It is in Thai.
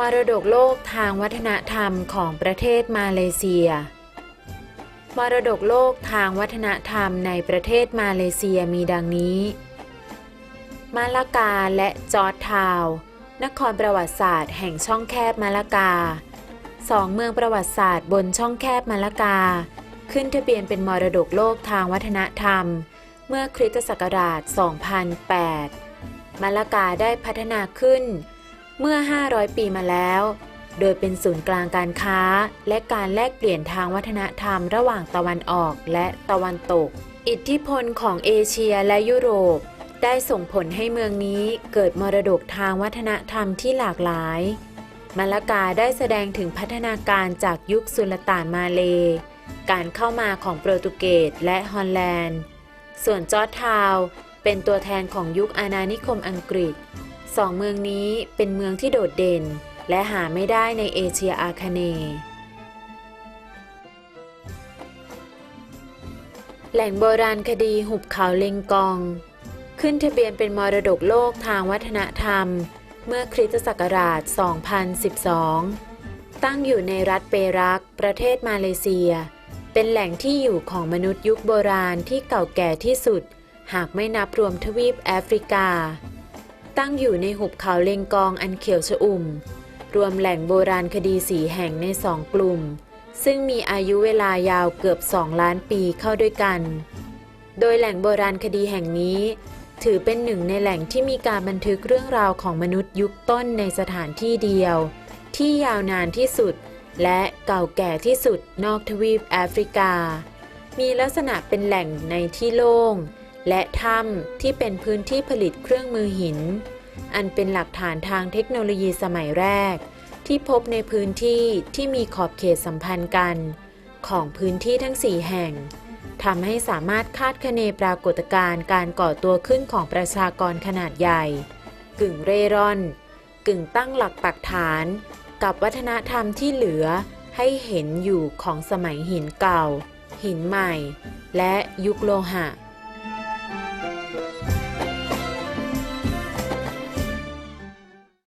มรดกโลกทางวัฒนธรรมของประเทศมาเลเซีย มรดกโลกทางวัฒนธรรมในประเทศมาเลเซียมีดังนี้ มาลากาและจอร์ทาวน์นครประวัติศาสตร์แห่งช่องแคบมาลากาสองเมืองประวัติศาสตร์บนช่องแคบมาลากา ขึ้นทะเบียนเป็นมรดกโลกทางวัฒนธรรม เมื่อคริสตศักราช 2008 มาลากาได้พัฒนาขึ้น เมื่อ 500 ปีมาแล้ว โดยเป็นศูนย์กลางการค้า และการแลกเปลี่ยนทางวัฒนธรรมระหว่างตะวันออกและตะวันตก อิทธิพลของเอเชียและยุโรป ได้ส่งผลให้เมืองนี้เกิดมรดกทางวัฒนธรรมที่หลากหลาย มาลากาได้แสดงถึงพัฒนาการจากยุคสุลต่านมาเล การเข้ามาของโปรตุเกสและฮอลแลนด์ ส่วนจอร์ทาวเป็นตัวแทนของยุคอาณานิคมอังกฤษ สองเมืองนี้เป็นเมืองที่โดดเด่น และหาไม่ได้ในเอเชียอาคเนย์แหล่งโบราณคดีหุบเขาเลงกอง ขึ้นทะเบียนเป็นมรดกโลกทางวัฒนธรรม เมื่อคริสตศักราช 2012 ตั้งอยู่ในรัฐเปรัก ประเทศมาเลเซีย เป็นแหล่งที่อยู่ของมนุษย์ยุคโบราณที่เก่าแก่ที่สุด หากไม่นับรวมทวีปแอฟริกา ตั้งอยู่ในหุบเขาเลงกองอันเขียวชอุ่ม รวมแหล่งโบราณคดีสีแห่งในสองกลุ่ม ซึ่งมีอายุเวลายาวเกือบ2ล้านปีเข้าด้วยกัน โดยแหล่งโบราณคดีแห่งนี้ ถือเป็นหนึ่งในแหล่งที่มีการบันทึกเรื่องราวของมนุษย์ยุคต้นในสถานที่เดียว ที่ยาวนานที่สุด และเก่าแก่ที่สุดนอกทวีปแอฟริกา มีลักษณะเป็นแหล่งในที่โล่ง และถ้ำที่เป็นพื้นที่ผลิตเครื่องมือหิน อันเป็นหลักฐานทางเทคโนโลยีสมัยแรก ที่พบในพื้นที่ที่มีขอบเขตสัมพันธ์กัน ของพื้นที่ทั้ง 4 แห่งทำให้สามารถคาดคะเนปรากฏการณ์การก่อตัวขึ้นของประชากรขนาดใหญ่ กึ่งเร่ร่อน กึ่งตั้งหลักปักฐาน กับวัฒนธรรมที่เหลือให้เห็นอยู่ของสมัยหินเก่า หินใหม่ และยุคโลหะ